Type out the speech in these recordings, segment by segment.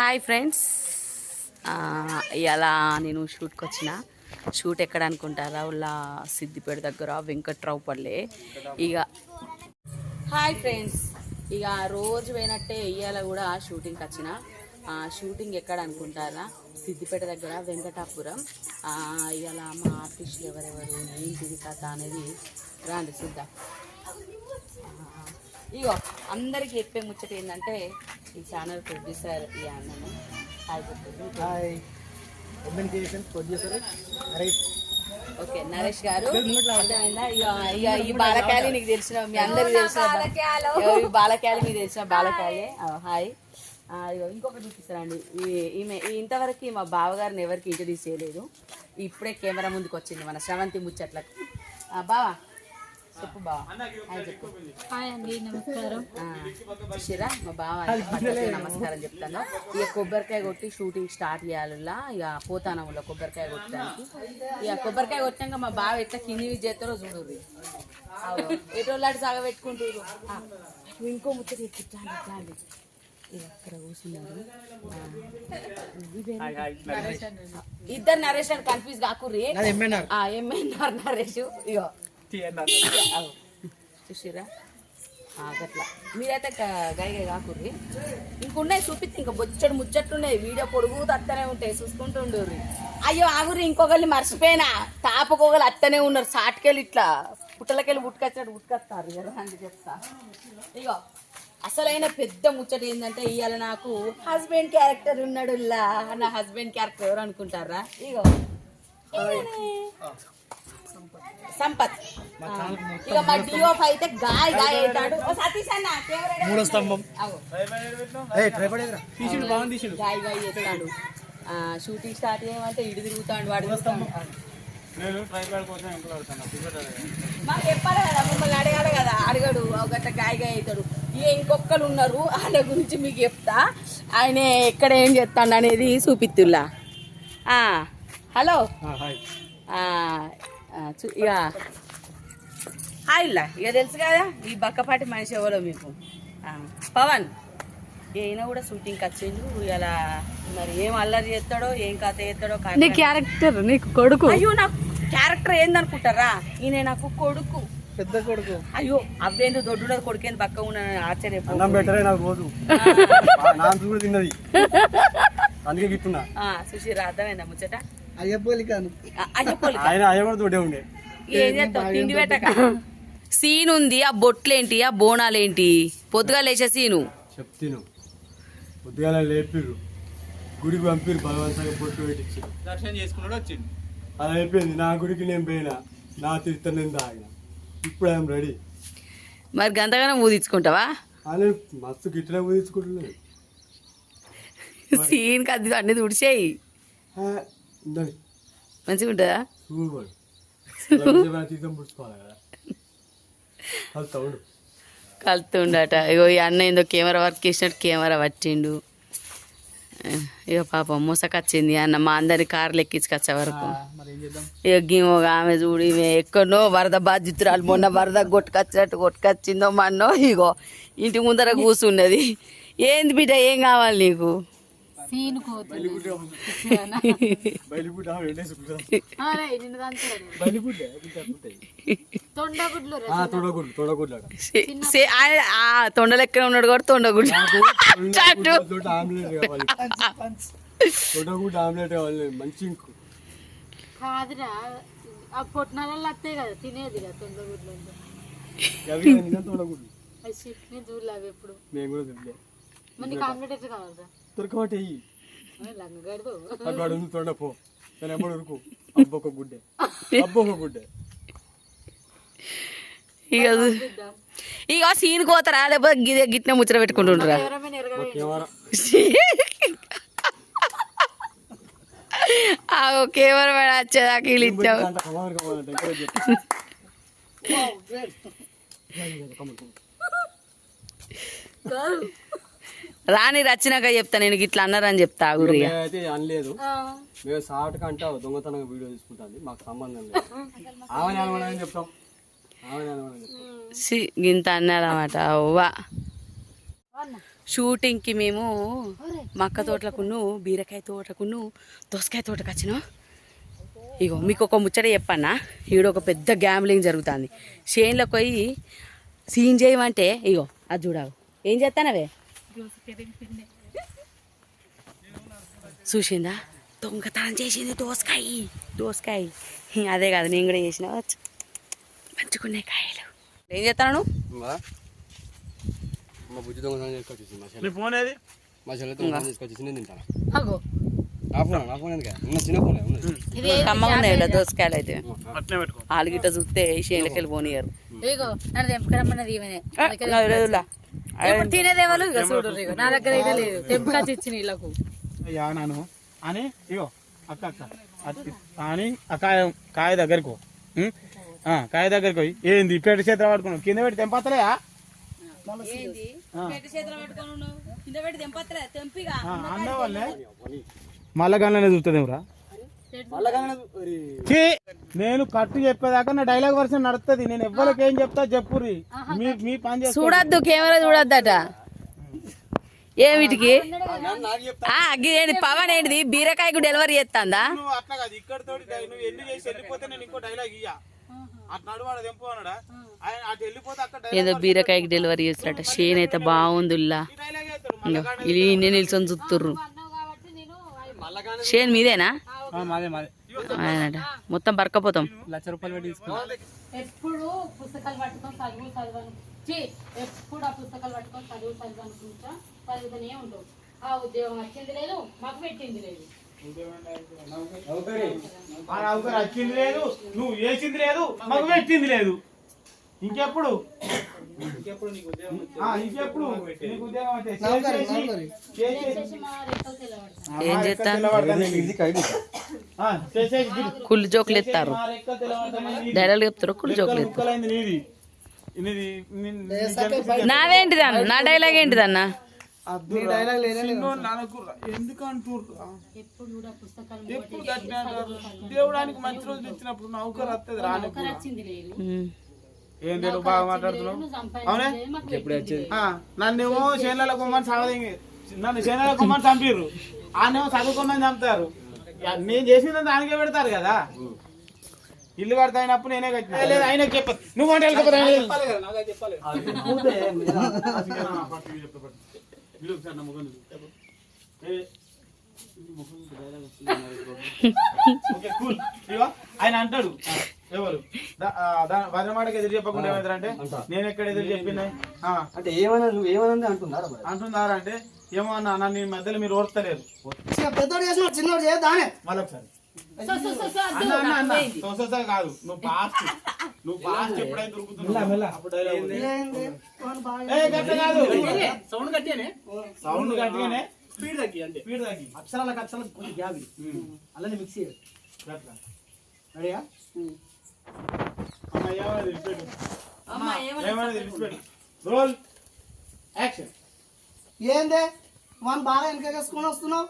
Hi friends ఇలా నేను షూట్కి వచ్చిన షూట్ ఎక్కడ అనుకుంటారా ఉల్లా సిద్దిపేట దగ్గర వెంకట్రావు పల్లె ఇక హాయ్ ఫ్రెండ్స్ ఇక రోజు పోయినట్టే ఇవాళ కూడా షూటింగ్కి వచ్చిన షూటింగ్ ఎక్కడ అనుకుంటారా సిద్దిపేట దగ్గర వెంకటాపురం. ఇవాళ మా ఆర్టిస్టులు ఎవరెవరు ఏంటిది కథ అనేది రాండి చూద్దాం. ఇగో అందరికీ చెప్పే ముచ్చట ఏంటంటే ఈ ఛానల్ ప్రొడ్యూసర్ అన్నను hi communication producer right okay Naresh గారు ఈ బాలకాయలు నీకు తెలిసిన మీ అందరికి తెలిసిన బాలకాయలు మీకు తెలిసిన బాలకాయలే ఆ, హాయ్ ఇంకొకటి చూపిస్తానండి. ఈ- ఈమె ఇంతవరకు మా బావగారిని ఎవరికి ఇంట్రడ్యూస్ చేయలేదు. ఇప్పుడే కెమెరా ముందుకు వచ్చింది మన శ్రవంతి ముచ్చట్లకు. బావా హాయ్ చెప్పు. హాయ్ అండి నమస్కారం. చూసిరా మా బావ నమస్కారం చెప్తాను. ఇక కొబ్బరికాయ కొట్టి షూటింగ్ స్టార్ట్ చేయాలల్లా ఇక పోతానంలో కొబ్బరికాయ కొట్టడానికి. ఇక కొబ్బరికాయ కొట్టాక మా బావ ఎట్లా కింది చేస్తారో చూడుర్రి. ఎటోళ్ళాటి సాగ పెట్టుకుంటారు ఇంకో ముచ్చట కూర్చున్నారు ఇద్దరు నరేష్ అని కన్ఫ్యూజ్ కాకుర్రి. ఎంఎన్ఆర్ నరేష్. ఇగో. చూసిరా ఆ, గట్లా. మీరైతే గ- కాకుర్రి. ఇంకున్నాయి చూపిస్తే ఇంకా బొచ్చడు ముచ్చట్లున్నాయి. వీడియో పొడుగు అత్తనే ఉంటాయి చూసుకుంటుండ్రు అయ్యో ఆగురి ఇంకొకరిని మర్చిపోయినా. తాపకొకరు అత్తనే ఉన్నారు సాటుకెళ్ళి ఇట్లా. పుట్టలకెళ్ళి ఉట్టుకొచ్చినట్టు ఉట్టుకొస్తారు కదా అని చెప్తా. ఇగో అసలైన పెద్ద ముచ్చట ఏంటంటే ఇవాళ నాకు హస్బెండ్ క్యారెక్టర్ ఉన్నాడు లా. నా హస్బెండ్ క్యారెక్టర్ ఎవరు అనుకుంటారా ఇగో. సంపత్. ఇక మా డిఓఫ్ అయితే గాయ గాయ అవుతాడు ఓ సతీష్ అన్న? మూడో స్తంభం. గాయ గాయ చేస్తాడు. షూటింగ్ స్టార్ట్ చేయమంటే ఇటు తిరుగుతాడు వాడు. మాకు చెప్పాలి కదా మిమ్మల్ని అడగాలి కదా. అడగడు ఒక గట్ట గాయ గాయ అవుతాడు ఇక ఇంకొకరు ఉన్నారు ఆయన గురించి మీకు చెప్తా. ఆయన ఎక్కడ ఏం చేస్తాడు అనేది చూపిత్తుల్లా. ఆ, హలో. ఇక హాయిల్లా ఇక తెలుసు కదా ఈ బక్కపాటి మనిషి ఎవరో మీకు? పవన్. ఈయన కూడా షూటింగ్కి వచ్చిండు ఇలా మరి ఏం అల్లరి చేస్తాడో ఏం కథ చేస్తాడో కానీ- నీ క్యారెక్టర్ నీకు కొడుకు. అయ్యో నాకు క్యారెక్టర్ ఏందనుకుంటారా? ఈయన నాకు కొడుకు. పెద్ద కొడుకు. అయ్యో అవ్వేందు దొడ్డు కొడుకేంది బక్క ఉన్నాను ఆశ్చర్యపో అన్నం బెటరే నాకు రోజు. నాన్న కూడా తిన్నది. అందుకే గిట్టున్నా ఆ, సుశీరా అర్థమైందా ముచ్చట? అయ్యపోలి కాను ఆ, అయ్యో పోలిక. ఆయన అయ్య కూడా తోటే ఉండే ఏం చేస్తావు తిండి పెట్టక. సీన్ ఉంది ఆ బొట్లేంటి ఆ బోనాలేంటి? పొద్దుగా లేచే సీను. చెప్తాను పొద్దుగాల లేపిర్రు. గుడికి పంపిరు బలవంతంగా పొట్టు పెట్టించి దర్శనం చేసుకున్నాడు వచ్చిండు. అది అయిపోయింది. నా గుడికి నేను పోయినా. నా తీర్థం నేను తాగిన. ఇప్పుడు ఐఎమ్ రెడీ. మరి గంతగానే ఊదించుకుంటావా అని మస్తు గిట్లనే ఊహించుకుంటున్నాను సీన్ కది అన్ని తుడిచేయి. మంచిగా ఉంటుందా కలుతుండట ఇగో ఈ అన్న ఏందో కెమెరా వర్క్ చేసినట్టు కెమెరా పట్టిండు. ఇక పాపం మూసకొచ్చింది అన్న. మా అందరి కార్లు ఎక్కించుకొచ్చే వరకు. ఇక గీమో ఆమె చూడు ఈమె ఎక్కడనో వరద బాధితురాలు మొన్న వరద కొట్టుకొచ్చినట్టు కొట్టుకొచ్చిందో మన్నో ఇగో ఇంటి ముందర కూర్చున్నది ఏంది బిడ్డ ఏం కావాలి నీకు? సీన్ కోత తొండగుడ్లు తొడగుడ్లు తొడగుడ్లు తొండ లెక్కన ఉన్నాడు కూడా తొండగుడు చాటు. తోట ఆమ్లెట్ కావాలి. తొడగుడ్డ ఆమ్లెట్ కావాలి మంచి ఇంకు. కాదురా ఆ పొట్నాలలో వస్తాయి కదా తినేది కదా తొండగుడ్లు తొడగుడ్లు. నేను చూడలే అవి ఎప్పుడు. మేము కూడా తినలే. మరి నీకు ఆమ్లెట్ ఎట్లా కావాలరా. దొరకబట్టి అయ్యి లంగగడదు అటు వాడు ఉంది తొండ పో. నేను ఎమ్మడు ఉరుకు అబ్బ ఒక గుడ్డే. అబ్బ ఒక గుడ్డే. ఇక ఇక సీన్ కోతరా లేకపోతే గిదే గిట్నే ముచ్చట పెట్టుకుంటుంటారా కెమెరా మేడ వచ్చేదాకా వీళ్ళు ఇచ్చావు? ఎంకరేజ్ రాని రచ్చినాక చెప్తా నేను ఇట్లా అన్నారని చెప్తా గురి అయితే అనలేదు. మేము అంటే దొంగతనంగా వీడియో మాకు సంబంధం లేదు. ఆమె అనమని చెప్తాం. ఇంత అన్నారన్నమాట అవ్వా. షూటింగ్కి మేము మక్క తోటలకును బీరకాయ తోటకును దోసకాయ తోటకు వచ్చినాం. ఇగో మీకు ఒక ముచ్చట చెప్పన్నా ఈడ ఒక పెద్ద గ్యాంబ్లింగ్ జరుగుతుంది. షేన్లోకి పోయి సీన్ చేయమంటే ఇగో అది చూడవు ఏం చేస్తానవే చూసిందా? దొంగతనం చేసింది దోసకాయ. దోసకాయ. అదే కాదు నేను కూడా చేసిన. వచ్చు. మంచుకునే కాయలు. ఏం చేస్తాను మా బుజ్జి దొంగతనం చేసుకొచ్చేసి మా నీ చెల్లె ఫోన్ ఏది? మా చెల్లె దొంగతనం తింటాను? దోసకాయలు అయితే. ఆలుగిట్ట చూస్తే పోనీయరు. ఇప్పుడు తినేదేవాళ్ళు ఇక చూడు నా దగ్గర అయితే లేదు. తెంపుకొచ్చి ఇచ్చిన వీళ్ళకు. అయ్యా నాను. అని ఇగో అక్క అక్క అని ఆ కాయ కాయ దగ్గరికి కాయ దగ్గరికి పోయి. ఏంది పెట్టి చేతిలో పట్టుకున్నావు? కింద పెట్టి తెంపతలేయా మళ్ళా గన్ననే చూస్తుందేమ్రా ఛీ! నేను కట్టు చెప్పేదాకా నా డైలాగ్ వర్షన్ నడుస్తుంది నేను ఎవ్వరికి ఏం చెప్తా చెప్పుర్రి. మీ మీ పని చూడొద్దు కెమెరా చూడొద్దట. ఏమిటికి ఏంటి పవన్ ఏంటిది? బీరకాయకు డెలివరీ చేస్తుందా? నువ్వు అట్లా కాదు ఇక్కడ తోటి డై- నువ్వు ఎన్ని చేసి వెళ్ళిపోతే నేను ఇంకో డైలాగ్ ఇయ్యా. అటు నడువాడు తెంపు అన్నాడా? ఆయన అటు వెళ్ళిపోతే అక్కడ డైలాగ్ ఏదో బీరకాయకి డెలివరీ చేస్తారట షేన్ అయితే ఇది ఇన్ని నిల్చొని చూస్తుర్రు షేన్ మీదేనా? మాదే మాదే. ఆయనట. మొత్తం బరకపోతాం. లక్ష రూపాయలు పెట్టి ఎప్పుడు పుస్తకాలు పట్టుకొని చదువు ఎప్పుడు ఆ పుస్తకాలు పట్టుకొని చదువు చదువు అనుకుంటా చదువుతూనే ఉండవు. ఆ ఉద్యోగం వచ్చింది లేదు మాకు పెట్టింది లేదు. వచ్చింది లేదు నువ్వు వేసింది లేదు మాకు పెట్టింది లేదు. ఇంకెప్పుడు? నీకు ఉద్యోగం ఏం చేస్తా ఇది ఆ, చేసేసి గిరి. కుళ్ళు జోకులు ఎత్తారు. డైలాగ్ చెప్తారు కుళ్ళు జోకులు ఎత్తారు. నాదేంటిది అన్న? నా డైలాగ్ ఏంటిదన్న చిన్నోళ్ళు అనుకుర్రా. ఎందుకు అంటుర్రా? ఎప్పుడు కూడా పుస్తకాలు ఎప్పుడు గట్టిగా అంటారు? దేవుడానికి మంచి రోజులు ఇచ్చినప్పుడు నౌకరు వస్తుంది రాని వచ్చింది లేదు. ఉమ్. ఏం తెలుగు బాగా మాట్లాడుతున్నావు. ఆ, నన్నేమో చేనుల కొమ్మని సాగదింగి నన్ను చేనుల కొమ్మని చంపిర్రు. ఆనేమో చదువుకోమని చంపుతారు. యా, నేను చేసింది దానికే పెడతారు కదా. ఇల్లు కడతా అయినప్పుడు నేనే కట్టిన. లేదు ఆయన చెప్పదు నువ్వు అంటే ఆయన అంటాడు. ఎవరు? భద్రమాటకి ఎదురు చెప్పకుండా నేను ఎక్కడ ఎదురు చెప్పిన అంటే ఏమన్నా నువ్వు ఏమన్నా అంటున్నారా? అంటున్నారా అంటే ఏమో అన్న నన్ను ఈ మధ్యలో మీరు ఓర్తలేరు పెద్దోడు చేసిన చిన్నోడు తోసా కాదు. నువ్వు పాస్ట్ నువ్వు పాస్ట్ ఎప్పుడైతే దొరుకుతున్నావు సౌండ్ గట్టిగానే? సౌండ్ స్పీడ్ తగ్గి అంతే. స్పీడ్ తగ్గి. అక్షరాలకు అక్షరాలకు కొంచెం గ్యాప్ అలానే మిక్స్ చేయాలి. రెడీయా ఏంది? వాడిని బాగా వెనకేసుకొని వస్తున్నావు?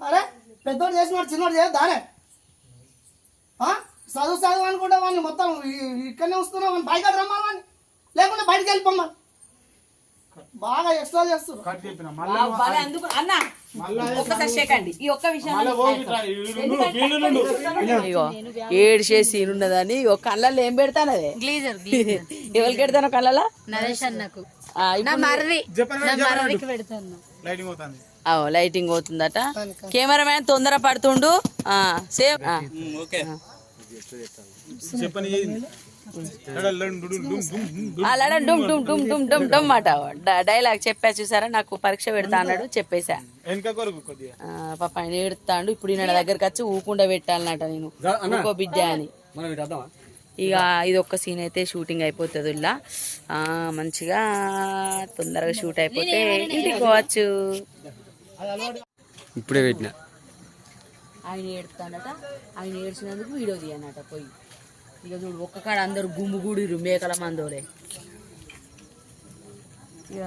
అరే పెద్దోడు చేసినాడు చిన్నోడు చేయదానే చదువు చదువు అనుకుంటే వాడిని మొత్తం ఇక్కడనే వస్తున్నావు వాడిని బయట రమ్మని వాడిని. లేకుంటే బయటికి వెళ్ళిపోమ్మని బాగా ఎక్స్ట్రా చేస్తున్నారు కట్ చెప్పిన మళ్ళా అందుకు అన్న ఒక్కసారి ఈ ఒక్క విషయం ఏడు చేసి ఉన్నదని ఒక కళ్ళల్లో ఏం పెడతానదే? Geyser geyser. ఎవరికి పెడతాను కళ్ళలో నరేష్ అన్నకు. పెడతాను. లైటింగ్ అవుతుంది అవు లైటింగ్ అవుతుందట కెమెరామ్యాన్ తొందర పడుతుండు. ఆ, సేమ్ ఆ. చెప్పని లడ డుమ్ డుమ్ డుమ్ డుమ్ డుమ్ డుమ్ డ- డైలాగ్ చెప్పా చూసారా? నాకు పరీక్ష పెడతా అన్నాడు చెప్పేశా ఆ, పాప ఆయన ఏడుతాడు ఇప్పుడు ఈయన దగ్గరికి వచ్చి ఊకుండా పెట్టాలన్నట నేను. ఊకో బిడ్డ అని. ఇక ఇది ఒక్క సీన్ అయితే షూటింగ్ అయిపోతుంది ఇలా ఆ, మంచిగా తొందరగా షూట్ అయిపోతే ఇంటికి పోవచ్చు. ఇప్పుడే పెట్టిన. ఆయన ఏడుతాడట ఆయన ఏడ్చినందుకు వీడియో తీయనట పోయి. ఇక చూడు ఒక్క కాడ అందరు గుమ్ము గుడిరు మేకల మందోలే. ఇక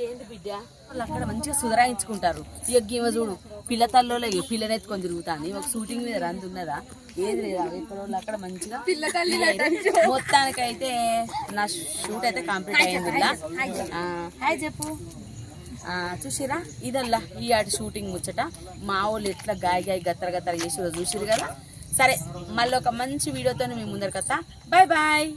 ఏంది బిడ్డ? వాళ్ళు అక్కడ మంచిగా సుధరాయించుకుంటారు ఇక ఈమె చూడు పిల్ల తల్లోలే పిల్లని ఎత్తుకొని తిరుగుతాను ఒక షూటింగ్ మీద రంది ఉన్నదా? ఏది లేదు. వాళ్ళు అక్కడ మంచిగా మొత్తానికైతే నా షూట్ అయితే కంప్లీట్ అయింది హాయ్ చెప్పు. చూసిరా? ఇదల్లా ఈ ఆటి షూటింగ్ ముచ్చట. మా వాళ్ళు ఎట్లా గాయ గాయ గత్తర గత్తర చేసిరో చూసిరు కదా? సరే మళ్ళీ ఒక మంచి వీడియోతో మీ ముందరికి వస్తా బాయ్ బాయ్